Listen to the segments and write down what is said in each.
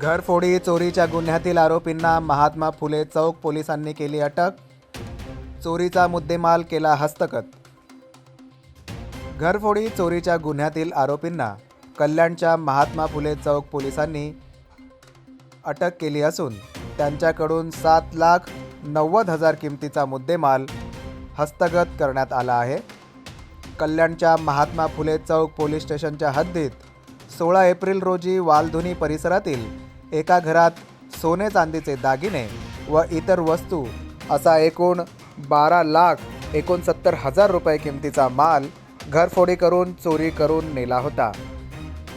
घरफोडी चोरीच्या गुन्ह्यातील आरोपींना महात्मा फुले चौक पोलिसांनी केली अटक. चोरीचा मुद्देमाल केला हस्तगत. घरफोडी चोरीच्या गुन्ह्यातील आरोपींना कल्याणच्या महात्मा फुले चौक पोलिसांनी अटक केली असून त्यांच्याकडून सात लाख नव्वद हजार किमतीचा मुद्देमाल हस्तगत करण्यात आला आहे. कल्याणच्या महात्मा फुले चौक पोलीस स्टेशनच्या हद्दीत सोळा एप्रिल रोजी वालधुनी परिसरातील एका घरात सोने चांदीचे दागिने व इतर वस्तू असा एकूण बारा लाख एकोणसत्तर हजार रुपये किमतीचा माल घरफोडी करून चोरी करून नेला होता.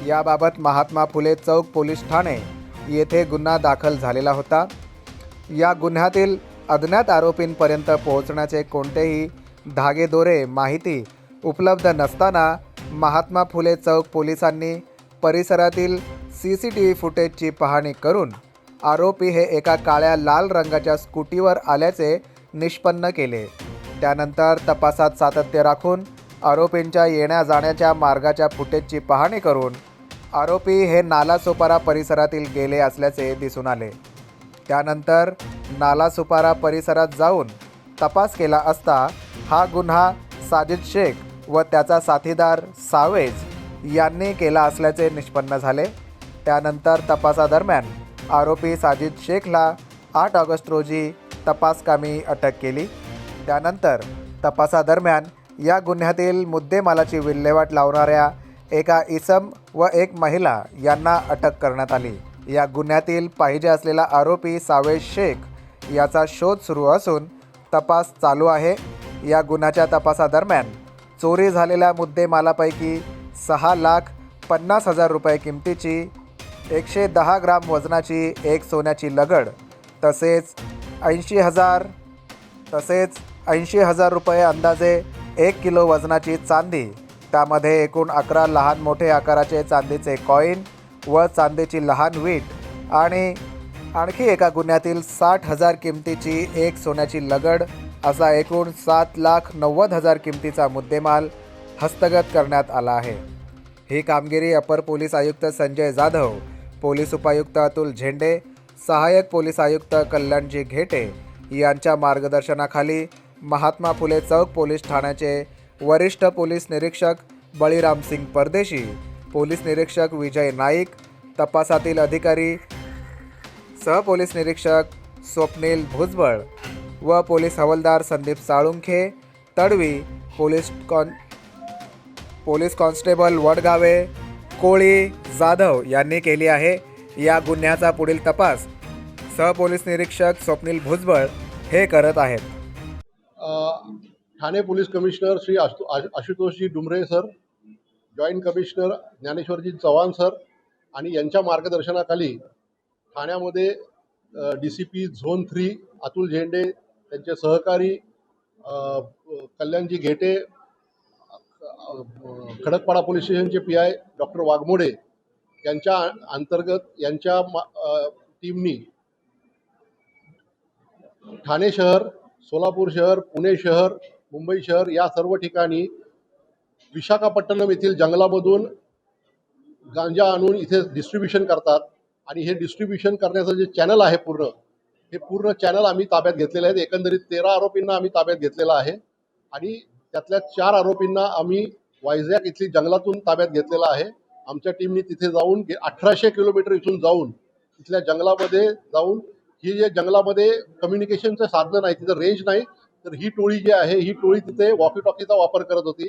याबाबत महात्मा फुले चौक पोलीस ठाणे येथे गुन्हा दाखल झालेला होता. या गुन्ह्यातील अज्ञात आरोपींपर्यंत पोहोचण्याचे कोणतेही धागेदोरे माहिती उपलब्ध नसताना महात्मा फुले चौक पोलिसांनी परिसरातील सी सी टी व्ही फुटेजची पाहणी करून आरोपी हे एका काळ्या लाल रंगाच्या स्कूटीवर आल्याचे निष्पन्न केले. त्यानंतर तपासात सातत्य राखून आरोपींच्या येण्या जाण्याच्या मार्गाच्या फुटेजची पाहणी करून आरोपी हे नालासोपारा परिसरातील गेले असल्याचे दिसून आले. त्यानंतर नालासोपारा परिसरात जाऊन तपास केला असता हा गुन्हा साजिद शेख व त्याचा साथीदार सावेज यांनी केला असल्याचे निष्पन्न झाले. त्यानंतर तपासादरम्यान आरोपी साजिद शेखला आठ ऑगस्ट रोजी तपासकामी अटक केली. त्यानंतर तपासादरम्यान या गुन्ह्यातील मुद्देमालाची विल्हेवाट लावणाऱ्या एका इसम व एक महिला यांना अटक करण्यात आली. या गुन्ह्यातील पाहिजे असलेला आरोपी सावेश शेख याचा शोध सुरू असून तपास चालू आहे. या गुन्ह्याच्या तपासादरम्यान चोरी झालेल्या मुद्देमालापैकी सहा लाख पन्नास हजार रुपये किमतीची एकशे दहा ग्राम वजनाची एक सोन्याची लगड तसेच ऐंशी हजार तसेच ऐंशी हजार रुपये अंदाजे एक किलो वजनाची चांदी. त्यामध्ये एकूण अकरा लहान मोठे आकाराचे चांदीचे कॉईन व चांदीची लहान वीट आणि आणखी एका गुन्ह्यातील साठ हजार किमतीची एक सोन्याची लगड असा एकूण सात लाख नव्वद हजार किमतीचा मुद्देमाल हस्तगत करण्यात आला आहे. ही कामगिरी अपर पोलीस आयुक्त संजय जाधव पोलीस उपायुक्त अतुल झेंडे सहाय्यक पोलीस आयुक्त कल्याणजी घेटे यांच्या मार्गदर्शनाखाली महात्मा फुले चौक पोलीस ठाण्याचे वरिष्ठ पोलीस निरीक्षक बळीराम सिंग परदेशी पोलीस निरीक्षक विजय नाईक तपासातील अधिकारी सहपोलीस निरीक्षक स्वप्नील भुजबळ व पोलीस हवालदार संदीप साळुंखे तडवी पोलीस कॉन पोलीस कॉन्स्टेबल वडगावे कोळी जाधव यांनी केली आहे. या गुन्ह्याचा पुढील तपास सहपोलीस निरीक्षक स्वप्नील भुजबळ हे करत आहेत. Thane police commissioner Shri Ashu आशुतोषजी Dumre sir joint commissioner Dnyaneshwarji Chavan sir आणि यांच्या मार्गदर्शनाखाली ठाण्यामध्ये D C P zone three Atul Zende त्यांचे सहकारी कल्याणजी घेटे खडकपाडा पोलीस स्टेशनचे पी आय डॉक्टर वाघमोडे यांच्या अंतर्गत यांच्या मा- टीमनी ठाणे शहर सोलापूर शहर पुणे शहर मुंबई शहर या सर्व ठिकाणी विशाखापट्टणम येथील जंगलामधून गांजा आणून इथे डिस्ट्रीब्युशन करतात. आणि हे डिस्ट्रीब्युशन करण्याचं जे चॅनल आहे पूर्ण हे पूर्ण चॅनल आम्ही ताब्यात घेतलेले आहेत. एकंदरीत तेरा आरोपींना आम्ही ताब्यात घेतलेला आहे. आणि त्यातल्या चार आरोपींना आम्ही वायझॅक इथली जंगलातून ताब्यात घेतलेला आहे. आमच्या टीमनी तिथे जाऊन अठराशे किलोमीटर इथून जाऊन तिथल्या जंगलामध्ये जाऊन ही जे जंगलामध्ये कम्युनिकेशनचं साधनं नाही तिथं रेंज नाही तर ही टोळी जी आहे ही टोळी तिथे वॉकी टॉकीचा वापर करत होती.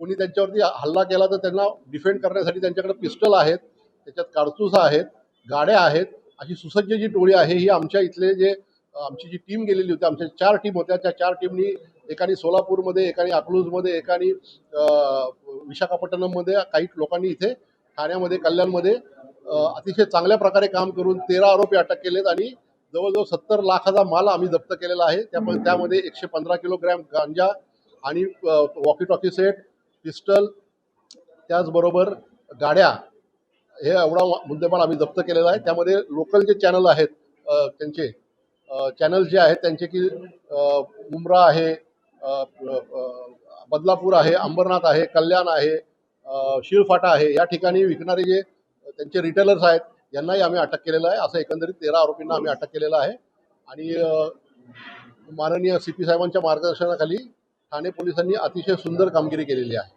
कोणी त्यांच्यावरती हल्ला केला तर त्यांना डिफेंड करण्यासाठी त्यांच्याकडे पिस्टल आहेत त्याच्यात कारतूस आहेत गाड्या आहेत. अशी सुसज्ज जी टोळी आहे ही आमच्या इथले जे आमची जी टीम गेलेली होती आमच्या चार टीम होत्या त्या चार टीमनी एकाने सोलापूरमध्ये एकाने अकलूजमध्ये एकाने विशाखापट्टणममध्ये काही लोकांनी इथे ठाण्यामध्ये कल्याणमध्ये अतिशय चांगल्या प्रकारे काम करून तेरा आरोपी अटक केलेत आणि जवळजवळ सत्तर लाखाचा माल आम्ही जप्त केलेला आहे. त्यामुळे त्यामध्ये एकशे पंधरा किलोग्रॅम गांजा आणि वॉकी टॉकी सेट पिस्टल त्याचबरोबर गाड्या हे एवढा मुद्देमाल आम्ही जप्त केलेला आहे. त्यामध्ये लोकल जे चॅनल आहेत त्यांचे चॅनल जे आहेत त्यांचे की अ, मुंब्रा आहे बदलापूर आहे अंबरनाथ आहे कल्याण आहे शिळफाटा आहे या ठिकाणी विकणारे जे त्यांचे रिटेलर्स आहेत यांनाही आम्ही अटक केलेलं आहे. असं एकंदरीत तेरा आरोपींना आम्ही अटक केलेलं आहे. आणि माननीय सी पी साहेबांच्या मार्गदर्शनाखाली ठाणे पोलिसांनी अतिशय सुंदर कामगिरी केलेली आहे.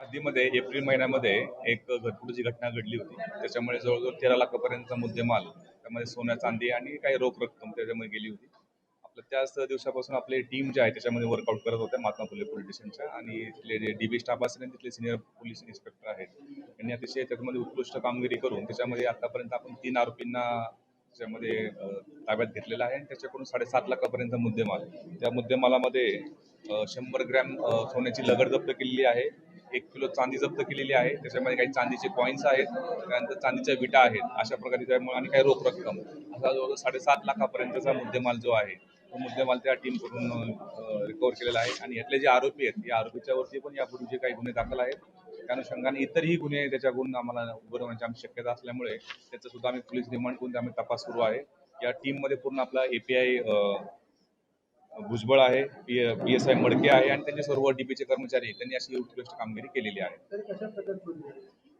आधीमध्ये एप्रिल महिन्यामध्ये एक घटपुटीची घटना घडली होती त्याच्यामुळे जवळजवळ तेरा लाखापर्यंतचा मुद्देमाल त्यामध्ये सोन्या चांदी आणि काही रोख रक्कम त्याच्यामध्ये गेली होती. त्याच दिवसापासून आपली टीम जी आहे त्याच्यामध्ये वर्कआउट करत होते महात्मा फुले पोलीस स्टेशनच्या आणि तिथले जे डी बी स्टाफ असेल आणि तिथले सिनियर पोलीस इन्स्पेक्टर आहेत. त्यांनी अतिशय त्याच्यामध्ये उत्कृष्ट कामगिरी करून त्याच्यामध्ये आतापर्यंत आपण तीन आरोपींना त्याच्यामध्ये ताब्यात घेतलेला आहे. आणि त्याच्याकडून साडेसात लाखापर्यंत मुद्देमाल. त्या मुद्देमालामध्ये शंभर ग्रॅम सोन्याची लगड जप्त केलेली आहे. एक किलो चांदी जप्त केलेली आहे. त्याच्यामध्ये काही चांदीचे कॉईन्स आहेत. त्यानंतर चांदीच्या विटा आहेत. अशा प्रकारे त्यामुळे आणि काही रोख रक्कम. असा जवळजवळ साडेसात लाखापर्यंतचा मुद्देमाल जो आहे तो मुद्देमाल त्या टीम रिकवर केलेला आहे. आणि यातले जे आरोपी आहेत या आरोपीच्या वरती पण यापूर्वी जे काही गुन्हे दाखल आहेत त्या अनुषंगाने इतरही गुन्हे त्याच्याकडून आम्हाला उघडवण्याची आमची शक्यता असल्यामुळे त्याचा सुद्धा आम्ही पोलीस रिमांड करून आम्ही तपास सुरू आहे. या टीममध्ये पूर्ण आपला एपीआय भुजबळ आहे पी पी एस आय मडके आहे आणि त्यांचे सर्व डीपीचे कर्मचारी त्यांनी अशी उत्कृष्ट कामगिरी केलेली आहे.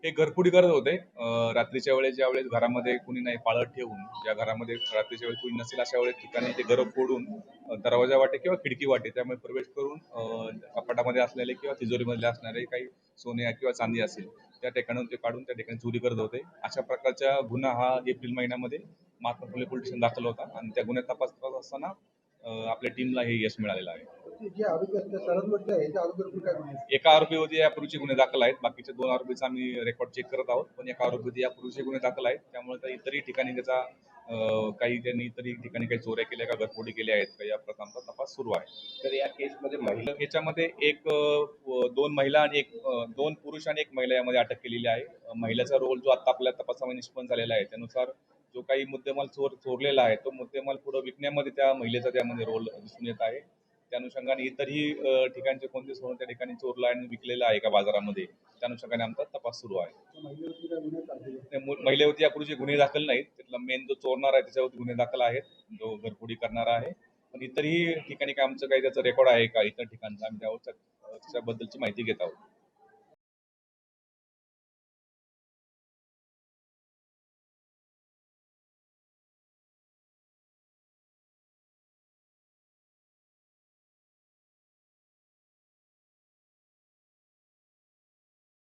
हे घरफोडी करत होते. अं, रात्रीच्या वेळेस ज्या वेळेस घरामध्ये कुणी नाही पाळत ठेवून ज्या घरामध्ये रात्रीच्या वेळेस कुणी नसेल अशा वेळेस ठिकाणी ते घर फोडून अं, दरवाजा वाटे किंवा खिडकी वाटे त्यामुळे प्रवेश करून अं, कपाटामध्ये असलेले किंवा तिजोरीमध्ये असणारे काही सोने किंवा चांदी असेल त्या ठिकाणाहून ते काढून त्या ठिकाणी चोरी करत होते. अशा प्रकारचा गुन्हा हा एप्रिल महिन्यामध्ये महात्मा फुले पोलीस स्टेशन दाखल होता आणि त्या गुन्ह्यात तपास करत असताना आपल्या टीमला हे यश मिळालेलं आहे? एका आरोपीवरती यापूर्वीचे गुन्हे दाखल आहेत. बाकीच्या दोन आरोपीचा आम्ही रेकॉर्ड चेक करत आहोत. पण एका आरोपीवरती यापूर्वीचे गुन्हे दाखल आहेत. त्यामुळे त्या इतरही ठिकाणी त्याचा काही त्यांनी इतरही ठिकाणी काही चोऱ्या केल्या का घरफोडी केल्या आहेत का या प्रकारचा तपास सुरू आहे. तर या केसमध्ये महिला याच्यामध्ये एक दोन महिला आणि एक दोन पुरुष आणि एक महिला यामध्ये अटक केलेली आहे. महिलेचा रोल जो आता आपल्या तपासामध्ये निष्पन्न झालेला आहे त्यानुसार जो काही मुद्देमाल चोर चोरलेला आहे तो मुद्देमाल पुढे विकण्यामध्ये त्या महिलेचा त्यामध्ये रोल दिसून येत आहे. त्या अनुषंगाने इतरही ठिकाणचे कोणते सोनं त्या ठिकाणी चोरला आणि विकलेला आहे का बाजारामध्ये त्या अनुषंगाने आमचा तपास सुरू आहे. महिलेवरती यापूर्वी गुन्हे दाखल गुन्हे दाखल नाहीत. त्यातला मेन जो चोरणार आहे त्याच्यावरती गुन्हे दाखल आहेत. जो घरफोडी करणारा आहे. पण इतरही ठिकाणी काय आमचं काही त्याचं रेकॉर्ड आहे का? इतर ठिकाणचं आम्ही त्यावर त्या- त्याच्याबद्दलची माहिती घेत आहोत.